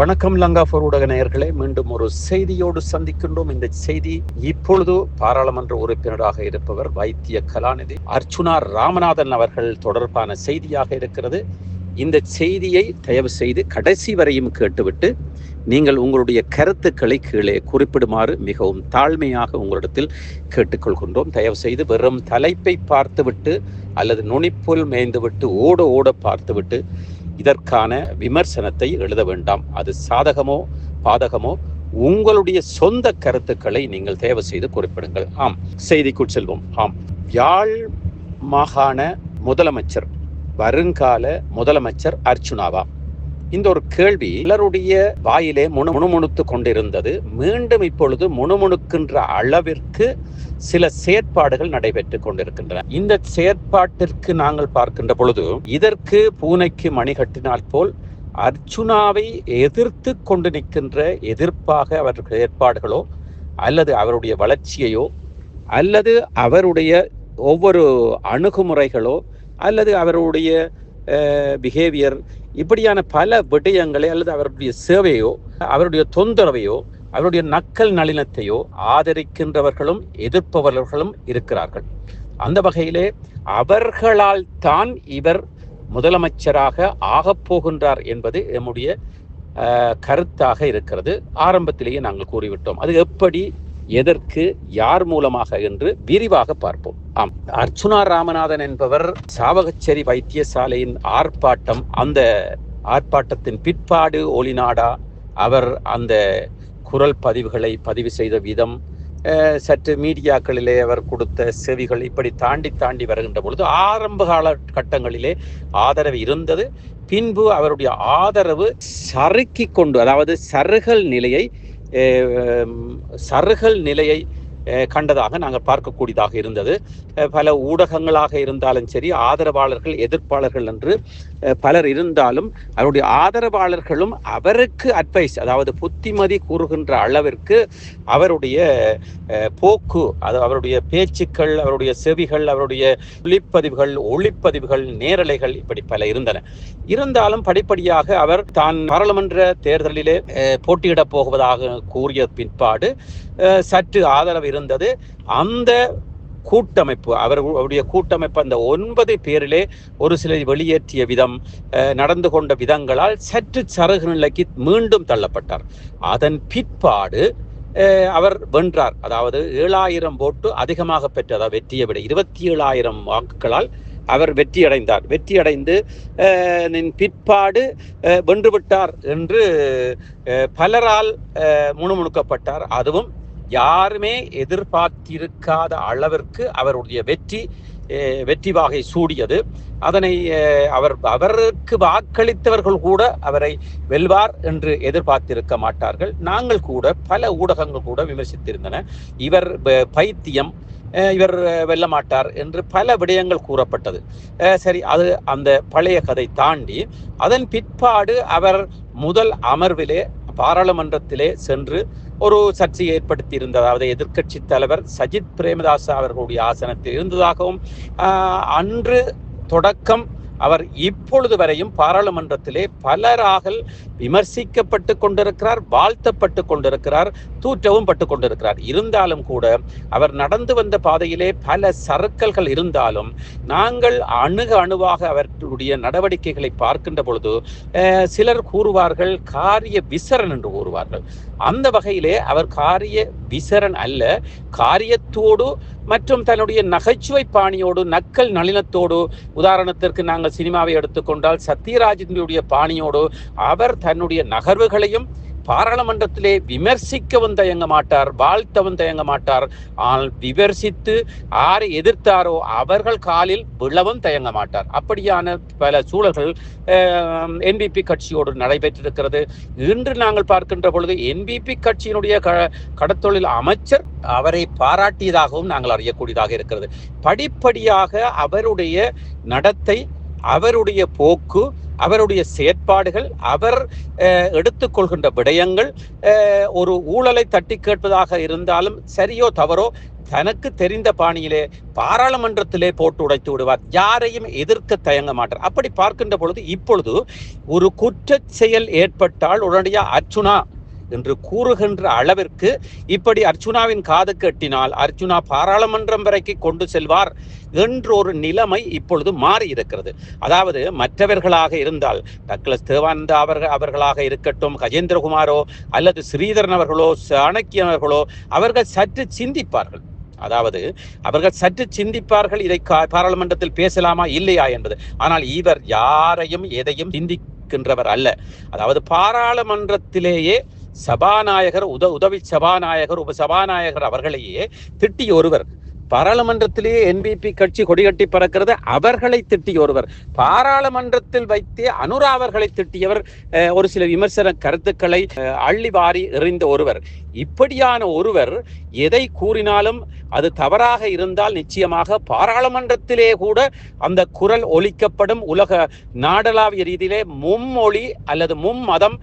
வணக்கம் லங்காபூர் ஊடக நேயர்களே. மீண்டும் ஒரு செய்தியோடு சந்திக்கின்றோம். இந்த செய்தி இப்பொழுது பாராளுமன்ற உறுப்பினராக இருப்பவர் வைத்திய கலாநிதி அர்ச்சுனா ராமநாதன் அவர்கள் தொடர்பான செய்தியாக இருக்கிறது. இந்த செய்தியை தயவு செய்து கடைசி வரையும் கேட்டுவிட்டு நீங்கள் உங்களுடைய கருத்துக்களை கீழே குறிப்பிடுமாறு மிகவும் தாழ்மையாக உங்களிடத்தில் கேட்டுக்கொள்கின்றோம். தயவு செய்து வெறும் தலைப்பை பார்த்துவிட்டு அல்லது நுனிப்புல் மேய்ந்துவிட்டு ஓட ஓட பார்த்துவிட்டு இதற்கான விமர்சனத்தை எழுத வேண்டாம். அது சாதகமோ பாதகமோ? உங்களுடைய சொந்த கருத்துக்களை நீங்கள் தேவை செய்து குறிப்பிடுங்கள். ஆம் செய்திக்குள் செல்வோம். ஆம் யாழ் மாகாண முதலமைச்சர் வருங்கால முதலமைச்சர் அர்ச்சுனாவா இந்த ஒரு கேள்வி சிலருடைய வாயிலே முணு முணுமுணுத்து கொண்டிருந்தது. மீண்டும் இப்பொழுது முணுமுணுக்கின்ற அளவிற்கு சில செயற்பாடுகள் நடைபெற்று கொண்டிருக்கின்றன. இந்த செயற்பாட்டிற்கு நாங்கள் பார்க்கின்ற பொழுது இதற்கு பூனைக்கு மணி கட்டினால் போல் அர்ஜுனாவை எதிர்த்து கொண்டு நிற்கின்ற எதிர்ப்பாக அவர் செயற்பாடுகளோ அல்லது அவருடைய வளர்ச்சியையோ அல்லது அவருடைய ஒவ்வொரு அணுகுமுறைகளோ அல்லது அவருடைய பிஹேவியர் இப்படியான பல விடயங்களை அல்லது அவருடைய சேவையோ அவருடைய தொந்தரவையோ அவருடைய நக்கல் நளினத்தையோ ஆதரிக்கின்றவர்களும் எதிர்ப்பவர்களும் இருக்கிறார்கள். அந்த வகையிலே அவர்களால் தான் இவர் முதலமைச்சராக ஆகப் போகின்றார் என்பது நம்முடைய கருத்தாக இருக்கிறது. ஆரம்பத்திலேயே நாங்கள் கூறிவிட்டோம். அது எப்படி எதற்கு யார் மூலமாக என்று விரிவாக பார்ப்போம். ஆம். அர்ச்சுனா ராமநாதன் என்பவர் சாவகச்சேரி வைத்தியசாலையின் ஆர்ப்பாட்டம் அந்த ஆர்ப்பாட்டத்தின் பிற்பாடு ஒளிநாடா. அவர் அந்த குரல் பதிவுகளை பதிவு செய்த விதம் சற்று மீடியாக்களிலே அவர் கொடுத்த செவிகள் இப்படி தாண்டி தாண்டி வருகின்ற பொழுது ஆரம்ப கால கட்டங்களிலே ஆதரவு இருந்தது. பின்பு அவருடைய ஆதரவு சறுக்கி கொண்டு அதாவது சருகல் நிலையை சருகல் நிலையை கண்டதாக நாங்கள் பார்க்கக்கூடியதாக இருந்தது. பல ஊடகங்களாக இருந்தாலும் சரி ஆதரவாளர்கள் எதிர்ப்பாளர்கள் என்று பலர் இருந்தாலும் அவருடைய ஆதரவாளர்களும் அவருக்கு அட்வைஸ் அதாவது புத்திமதி கூறுகின்ற அளவிற்கு அவருடைய போக்கு அது அவருடைய பேச்சுக்கள் அவருடைய செவிகள் அவருடைய ஒளிப்பதிவுகள் ஒளிப்பதிவுகள் நேரலைகள் இப்படி பல இருந்தன. இருந்தாலும் படிப்படியாக அவர் தான் பாராளுமன்ற தேர்தலிலே போட்டியிடப் போவதாக கூறிய பின்பாடு சற்று ஆதரவு இருந்தது. அந்த கூட்டமைப்பு அவர் அவருடைய கூட்டமைப்பு அந்த ஒன்பது பேரிலே ஒரு சிலர் வெளியேற்றிய விதம் நடந்து கொண்ட விதங்களால் சற்று சருகு நிலைக்கு மீண்டும் தள்ளப்பட்டார். அதன் பிற்பாடு அவர் வென்றார். அதாவது ஏழாயிரம் போட்டு அதிகமாக பெற்றதா வெற்றியை விட இருபத்தி ஏழாயிரம் வாக்குகளால் அவர் வெற்றியடைந்தார். வெற்றியடைந்து பிற்பாடு வென்றுவிட்டார் என்று பலரால் முணுமுணுக்கப்பட்டார். அதுவும் யாருமே எதிர்பார்த்திருக்காத அளவிற்கு அவருடைய வெற்றி வெற்றி வாகை சூடியது. அதனை அவர் அவருக்கு வாக்களித்தவர்கள் கூட அவரை வெல்வார் என்று எதிர்பார்த்திருக்க மாட்டார்கள். நாங்கள் கூட பல ஊடகங்கள் கூட விமர்சித்திருந்தன. இவர் பைத்தியம் இவர் வெல்ல மாட்டார் என்று பல விடயங்கள் கூறப்பட்டது. சரி அது அந்த பழைய கதை தாண்டி அதன் பிற்பாடு அவர் முதல் அமர்விலே பாராளுமன்றத்திலே சென்று ஒரு சர்ச்சையை ஏற்படுத்தி இருந்தது அதாவது எதிர்கட்சி தலைவர் சஜித் பிரேமதாஸ் அவர்களுடைய ஆசனத்தில் இருந்ததாகவும் அன்று தொடக்கம் அவர் இப்பொழுது வரையும் பாராளுமன்றத்திலே பலராக விமர்சிக்கப்பட்டு கொண்டிருக்கிறார் வாழ்த்தப்பட்டு கொண்டிருக்கிறார் தூற்றவும் பட்டு கொண்டிருக்கிறார். இருந்தாலும் கூட அவர் நடந்து வந்த பாதையிலே பல சறுக்கல்கள் இருந்தாலும் நாங்கள் அணுக அணுவாக அவர்களுடைய நடவடிக்கைகளை பார்க்கின்ற பொழுது சிலர் கூறுவார்கள் காரிய விசரன் என்று கூறுவார்கள். அந்த வகையிலே அவர் காரிய விசரன் அல்ல காரியத்தோடு மற்றும் தன்னுடைய நகைச்சுவை பாணியோடு நக்கல் நளினத்தோடு உதாரணத்திற்கு நாங்கள் சினிமாவை எடுத்துக்கொண்டால் சத்யராஜனுடைய பாணியோடு அவர் தன்னுடைய நகர்வுகளையும் பாராளுமன்றத்திலே விமர்சிக்கவும் தயங்க மாட்டார் வாழ்த்தவும் தயங்க மாட்டார். ஆனால் விமர்சித்து ஆரை எதிர்த்தாரோ அவர்கள் காலில் விழவும் தயங்க மாட்டார். அப்படியான பல சூழல்கள் என்பிபி கட்சியோடு நடைபெற்றிருக்கிறது. இன்று நாங்கள் பார்க்கின்ற பொழுது என்பிபி கட்சியினுடைய க கடத்தொழில் அமைச்சர் அவரை பாராட்டியதாகவும் நாங்கள் அறியக்கூடியதாக இருக்கிறது. படிப்படியாக அவருடைய நடத்தை அவருடைய போக்கு அவருடைய செயற்பாடுகள் அவர் எடுத்துக்கொள்கின்ற விடயங்கள் ஒரு ஊழலை தட்டி கேட்பதாக இருந்தாலும் சரியோ தவறோ தனக்கு தெரிந்த பாணியிலே பாராளுமன்றத்திலே போட்டு உடைத்து விடுவார். யாரையும் எதிர்க்க தயங்க மாட்டார். அப்படி பார்க்கின்ற பொழுது இப்பொழுது ஒரு குற்ற செயல் ஏற்பட்டால் உடனடியாக அர்ச்சுனா என்று கூறுகின்ற அளவிற்கு இப்படி அர்ச்சுனாவின் காது கட்டினால் அர்ச்சுனா பாராளுமன்றம் வரைக்கும் கொண்டு செல்வார் என்ற ஒரு நிலைமை இப்பொழுது மாறி இருக்கிறது. அதாவது மற்றவர்களாக இருந்தால் டக்ளஸ் தேவானந்தா அவர்கள் அவர்களாக இருக்கட்டும் கஜேந்திரகுமாரோ அல்லது ஸ்ரீதரன் அவர்களோ சாணக்கியவர்களோ அவர்கள் சற்று சிந்திப்பார்கள். அதாவது அவர்கள் சற்று சிந்திப்பார்கள் இதை கா- பாராளுமன்றத்தில் பேசலாமா இல்லையா என்பது. ஆனால் இவர் யாரையும் எதையும் சிந்திக்கின்றவர் அல்ல. அதாவது பாராளுமன்றத்திலேயே சபாநாயகர் உத உதவி சபாநாயகர் உப சபாநாயகர் அவர்களையே திட்டிய ஒருவர். பாராளுமன்றத்திலேயே என்பிபி கட்சி கொடிகட்டி பறக்கிறது. அவர்களை திட்டிய ஒருவர். பாராளுமன்றத்தில் வைத்தே அனுரா அவர்களை திட்டியவர் ஒரு சில விமர்சன கருத்துக்களை அள்ளி வாரி எறிந்த ஒருவர். இப்படியான ஒருவர் எதை கூறினாலும் அது தவறாக இருந்தால் நிச்சயமாக பாராளுமன்றத்திலே கூட அந்த குரல் ஒலிக்கப்படும். உலக நாடளாவிய ரீதியிலே மும்மொழி அல்லது மும்மதம்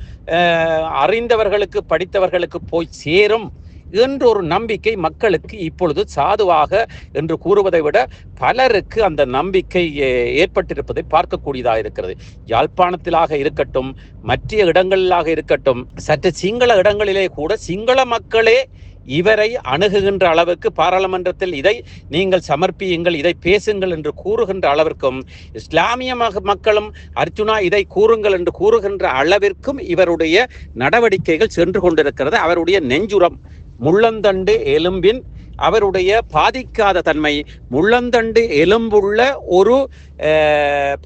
அறிந்தவர்களுக்கு படித்தவர்களுக்கு போய் சேரும். என்ற ஒரு நம்பிக்கை மக்களுக்கு இப்பொழுது சாதுவாக என்று கூறுவதை விட பலருக்கு அந்த நம்பிக்கை ஏற்பட்டிருப்பதை பார்க்கக்கூடியதாக இருக்கிறது. யாழ்ப்பாணத்திலாக இருக்கட்டும் மற்ற இடங்களிலாக இருக்கட்டும் சற்று சிங்கள இடங்களிலே கூட சிங்கள மக்களே இவரை அணுகுகின்ற அளவுக்கு பாராளுமன்றத்தில் இதை நீங்கள் சமர்ப்பியுங்கள் இதை பேசுங்கள் என்று கூறுகின்ற அளவிற்கும் இஸ்லாமிய மக- மக்களும் அர்ஜுனா இதை கூறுங்கள் என்று கூறுகின்ற அளவிற்கும் இவருடைய நடவடிக்கைகள் சென்று கொண்டிருக்கிறது. அவருடைய நெஞ்சுரம் முள்ளந்தண்டு எலும்பின் அவருடைய பாதிக்காத தன்மை முள்ளந்தண்டு எலும்புள்ள ஒரு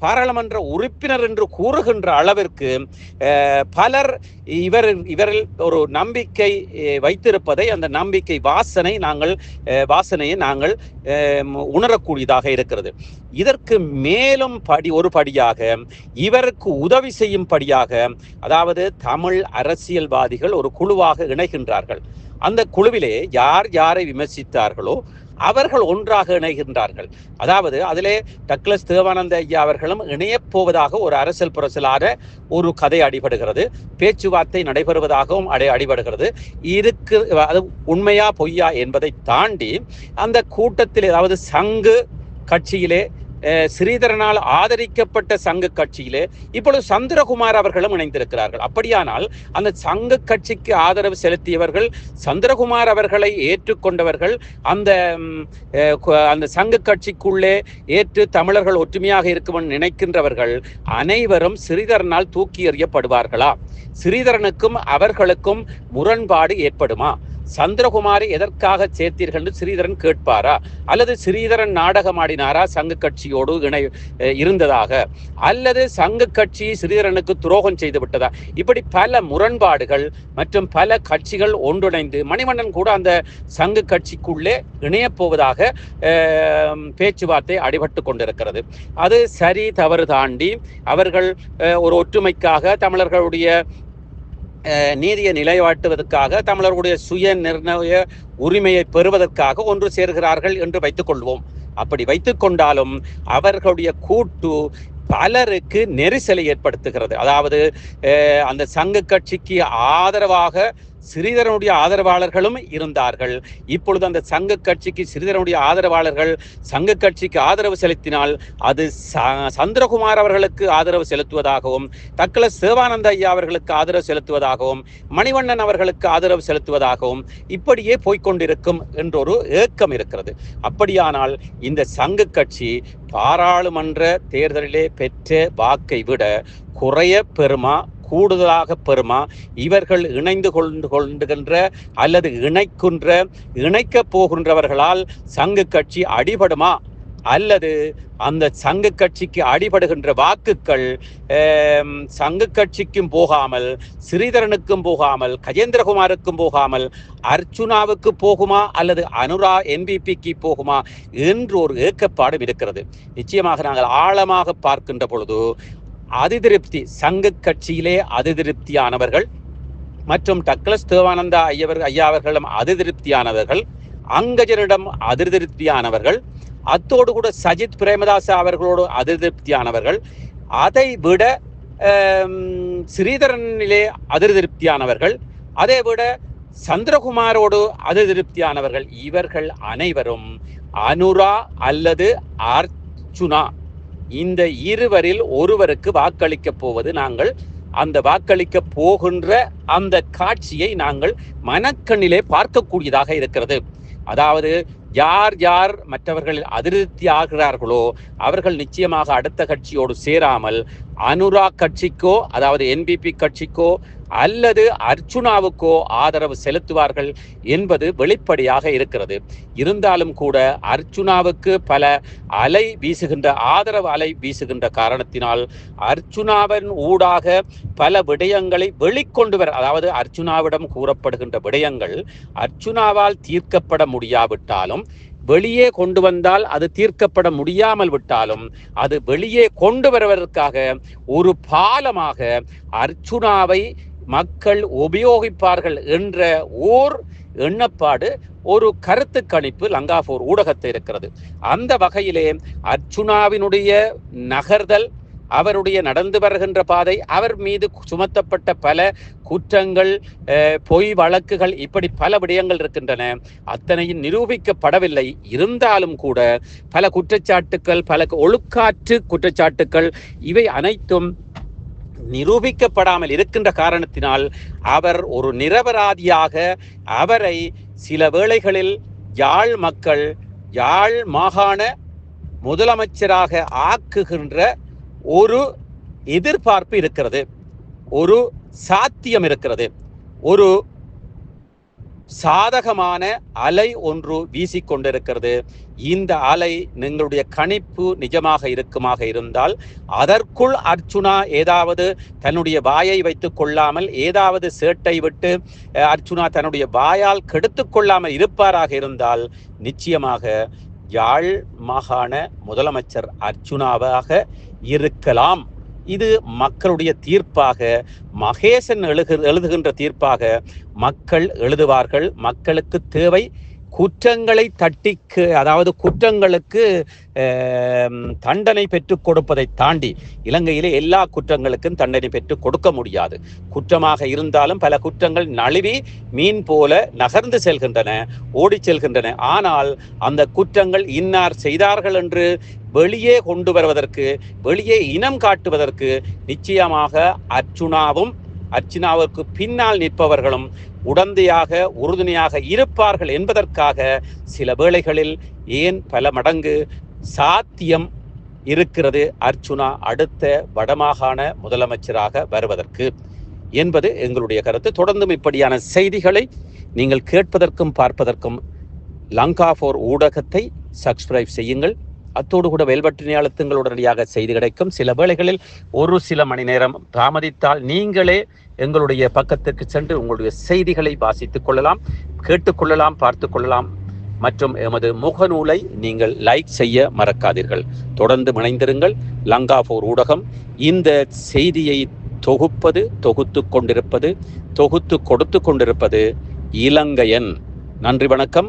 பாராளுமன்ற உறுப்பினர் என்று கூறுகின்ற அளவிற்கு பலர் இவர் இவரில் ஒரு நம்பிக்கை வைத்திருப்பதை அந்த நம்பிக்கை வாசனை நாங்கள் வாசனையை நாங்கள் உணரக்கூடியதாக இருக்கிறது. இதற்கு மேலும் படி ஒரு படியாக இவருக்கு உதவி செய்யும் படியாக அதாவது தமிழ் அரசியல்வாதிகள் ஒரு குழுவாக இணைகின்றார்கள். அந்த குழுவிலே யார் யாரை விமர்சி விமர்சித்தார்களோ அவர்கள் ஒன்றாக இணைகின்றார்கள். அதாவது அதிலே டக்ளஸ் தேவானந்த ஐயா அவர்களும் இணையப் போவதாக ஒரு அரசியல் புரசலான ஒரு கதை அடிபடுகிறது. பேச்சுவார்த்தை நடைபெறுவதாகவும் அடை அடிபடுகிறது. இருக்கு அது உண்மையா பொய்யா என்பதை தாண்டி அந்த கூட்டத்தில் அதாவது சங்கு கட்சியிலே ஸ்ரீதரனால் ஆதரிக்கப்பட்ட சங்க கட்சியிலே இப்பொழுது சந்திரகுமார் அவர்களும் இணைந்திருக்கிறார்கள். அப்படியானால் அந்த சங்க கட்சிக்கு ஆதரவு செலுத்தியவர்கள் சந்திரகுமார் அவர்களை ஏற்றுக்கொண்டவர்கள் அந்த அந்த சங்க கட்சிக்குள்ளே ஏற்று தமிழர்கள் ஒற்றுமையாக இருக்கும் நினைக்கின்றவர்கள் அனைவரும் ஸ்ரீதரனால் தூக்கி எறியப்படுவார்களா? ஸ்ரீதரனுக்கும் அவர்களுக்கும் முரண்பாடு ஏற்படுமா? சந்திரகுமாரை எதற்காக சேர்த்தீர்கள் என்று ஸ்ரீதரன் கேட்பாரா? அல்லது ஸ்ரீதரன் நாடகம் ஆடினாரா? சங்க கட்சியோடு இணை இருந்ததாக. அல்லது சங்க கட்சி ஸ்ரீதரனுக்கு துரோகம் செய்து விட்டதா? இப்படி பல முரண்பாடுகள் மற்றும் பல கட்சிகள் ஒன்றிணைந்து மணிவண்ணன் கூட அந்த சங்க கட்சிக்குள்ளே இணையப் போவதாக பேச்சுவார்த்தை அடிபட்டு கொண்டிருக்கிறது. அது சரி தவறு தாண்டி அவர்கள் ஒரு ஒற்றுமைக்காக தமிழர்களுடைய நீதியை நிலைவாட்டுவதற்காக தமிழர்களுடைய சுய நிர்ணய உரிமையை பெறுவதற்காக ஒன்று சேர்கிறார்கள் என்று வைத்துக் கொள்வோம். அப்படி வைத்துக் கொண்டாலும் அவர்களுடைய கூட்டு பலருக்கு நெரிசலை ஏற்படுத்துகிறது. அதாவது அந்த சங்க கட்சிக்கு ஆதரவாக ஸ்ரீதரனுடைய ஆதரவாளர்களும் இருந்தார்கள். இப்பொழுது அந்த சங்க கட்சிக்கு ஸ்ரீதரனுடைய ஆதரவாளர்கள் சங்க கட்சிக்கு ஆதரவு செலுத்தினால் அது ச- சந்திரகுமார் அவர்களுக்கு ஆதரவு செலுத்துவதாகவும் தக்கல சிவானந்த ஐயா அவர்களுக்கு ஆதரவு செலுத்துவதாகவும் மணிவண்ணன் அவர்களுக்கு ஆதரவு செலுத்துவதாகவும் இப்படியே போய்க்கொண்டிருக்கும் என்றொரு ஏக்கம் இருக்கிறது. அப்படியானால் இந்த சங்க கட்சி பாராளுமன்ற தேர்தலிலே பெற்ற வாக்கை விட குறைய பெறுமா கூடுதலாக பெறுமா? இவர்கள் இணைந்து கொண்டு கொண்டுகின்ற அல்லது இணைக்கின்ற இணைக்கப் போகின்றவர்களால் சங்கு கட்சி அடிபடுமா? அல்லது அந்த சங்க கட்சிக்கு அடிபடுகின்ற வாக்குகள் சங்கு சங்க கட்சிக்கும் போகாமல் ஸ்ரீதரனுக்கும் போகாமல் கஜேந்திரகுமாருக்கும் போகாமல் அர்ச்சுனாவுக்கு போகுமா? அல்லது அனுரா என்பிபிக்கு போகுமா? என்று ஒரு ஏக்கப்பாடும் இருக்கிறது. நிச்சயமாக நாங்கள் ஆழமாக பார்க்கின்ற பொழுது அதிதிருப்தி சங்க கட்சியிலே அதிதிருப்தியானவர்கள் மற்றும் டக்ளஸ் தேவானந்தா ஐயவர் ஐயா அவர்களும் அதிருப்தியானவர்கள் அங்கஜனிடம் அதிருப்தியானவர்கள் அத்தோடு கூட சஜித் பிரேமதாச அவர்களோடு அதிருப்தியானவர்கள் அதை விட ஸ்ரீதரனிலே அதிருப்தியானவர்கள் அதே விட சந்திரகுமாரோடு அதிருப்தியானவர்கள் இவர்கள் அனைவரும் அனுரா அல்லது அர்ச்சுனா. இந்த இருவரில் ஒருவருக்கு வாக்களிக்க போவது நாங்கள் அந்த வாக்களிக்க போகின்ற அந்த காட்சியை நாங்கள் மனக்கண்ணிலே பார்க்கக்கூடியதாக இருக்கிறது. அதாவது யார் யார் மற்றவர்களில் அதிருப்தி ஆகிறார்களோ அவர்கள் நிச்சயமாக அடுத்த கட்சியோடு சேராமல் அனுராக் கட்சிக்கோ அதாவது என்பிபி கட்சிக்கோ அல்லது அர்ச்சுனாவுக்கோ ஆதரவு செலுத்துவார்கள் என்பது வெளிப்படையாக இருக்கிறது. இருந்தாலும் கூட அர்ச்சுனாவுக்கு பல அலை வீசுகின்ற ஆதரவு அலை வீசுகின்ற காரணத்தினால் அர்ச்சுனாவின் ஊடாக பல விடயங்களை வெளிக்கொண்டு வர அதாவது அர்ச்சுனாவிடம் கூறப்படுகின்ற விடயங்கள் அர்ச்சுனாவால் தீர்க்கப்பட முடியாவிட்டாலும் வெளியே கொண்டு வந்தால் அது தீர்க்கப்பட முடியாமல் விட்டாலும் அது வெளியே கொண்டு வருவதற்காக ஒரு பாலமாக அர்ச்சுனாவை மக்கள் உபயோகிப்பார்கள் என்ற ஓர் எண்ணப்பாடு ஒரு கருத்து கணிப்பு லங்காபூர் ஊடகத்தில் இருக்கிறது. அந்த வகையிலே அர்ச்சுனாவினுடைய நகர்தல் அவருடைய நடந்து வருகின்ற பாதை அவர் மீது சுமத்தப்பட்ட பல குற்றங்கள் பொய் வழக்குகள் இப்படி பல விடயங்கள் இருக்கின்றன. அத்தனையும் நிரூபிக்கப்படவில்லை. இருந்தாலும் கூட பல குற்றச்சாட்டுக்கள் பல ஒழுக்காற்று குற்றச்சாட்டுக்கள் இவை அனைத்தும் நிரூபிக்கப்படாமல் இருக்கின்ற காரணத்தினால் அவர் ஒரு நிரபராதியாக அவரை சில வேளைகளில் யாழ் மக்கள் யாழ் மாகாண முதலமைச்சராக ஆக்குகின்ற ஒரு எதிர்பார்ப்பு இருக்கிறது ஒரு சாத்தியம் இருக்கிறது ஒரு சாதகமான அலை ஒன்று வீசிக்கொண்டிருக்கிறது. இந்த அலை நீங்களுடைய கணிப்பு நிஜமாக இருக்குமாக இருந்தால் அதற்குள் அர்ச்சுனா ஏதாவது தன்னுடைய வாயை வைத்துக் கொள்ளாமல் ஏதாவது சேட்டை விட்டு அர்ச்சுனா தன்னுடைய வாயால் கெடுத்து கொள்ளாமல் இருப்பாராக இருந்தால் நிச்சயமாக யாழ் மாகாண முதலமைச்சர் அர்ச்சுனாவாக இருக்கலாம். இது மக்களுடைய தீர்ப்பாக மகேசன் எழுகு எழுதுகின்ற தீர்ப்பாக மக்கள் எழுதுவார்கள். மக்களுக்கு தேவை குற்றங்களை தட்டிக்கு அதாவது குற்றங்களுக்கு தண்டனை பெற்றுக் கொடுப்பதை தாண்டி இலங்கையிலே எல்லா குற்றங்களுக்கும் தண்டனை பெற்றுக் கொடுக்க முடியாது. குற்றமாக இருந்தாலும் பல குற்றங்கள் நழுவி மீன் போல நகர்ந்து செல்கின்றன ஓடி செல்கின்றன. ஆனால் அந்த குற்றங்கள் இன்னார் செய்தார்கள் என்று வெளியே கொண்டு வருவதற்கு வெளியே இனம் காட்டுவதற்கு நிச்சயமாக அர்ச்சுனாவும் அர்ச்சுனாவுக்கு பின்னால் நிற்பவர்களும் உடந்தையாக உறுதுணையாக இருப்பார்கள் என்பதற்காக சில வேளைகளில் ஏன் பல மடங்கு சாத்தியம் இருக்கிறது அர்ச்சுனா அடுத்த வடமாகாண முதலமைச்சராக வருவதற்கு? என்பது எங்களுடைய கருத்து. தொடர்ந்தும் இப்படியான செய்திகளை நீங்கள் கேட்பதற்கும் பார்ப்பதற்கும் லங்கா ஃபோர் ஊடகத்தை சப்ஸ்கிரைப் செய்யுங்கள். அத்தோடு கூட வெல்வட்டினை அழுத்தங்கள் உடனடியாக செய்தி கிடைக்கும். சில வேளைகளில் ஒரு சில மணி நேரம் தாமதித்தால் நீங்களே எங்களுடைய பக்கத்திற்கு சென்று உங்களுடைய செய்திகளை வாசித்துக் கொள்ளலாம் கேட்டுக்கொள்ளலாம் பார்த்து கொள்ளலாம். மற்றும் எமது முகநூலை நீங்கள் லைக் செய்ய மறக்காதீர்கள். தொடர்ந்து இணைந்திருங்கள். லங்கா ஃபோர் ஊடகம் இந்த செய்தியை தொகுப்பது தொகுத்து கொண்டிருப்பது தொகுத்து கொடுத்து கொண்டிருப்பது இலங்கையன் நன்றி வணக்கம்.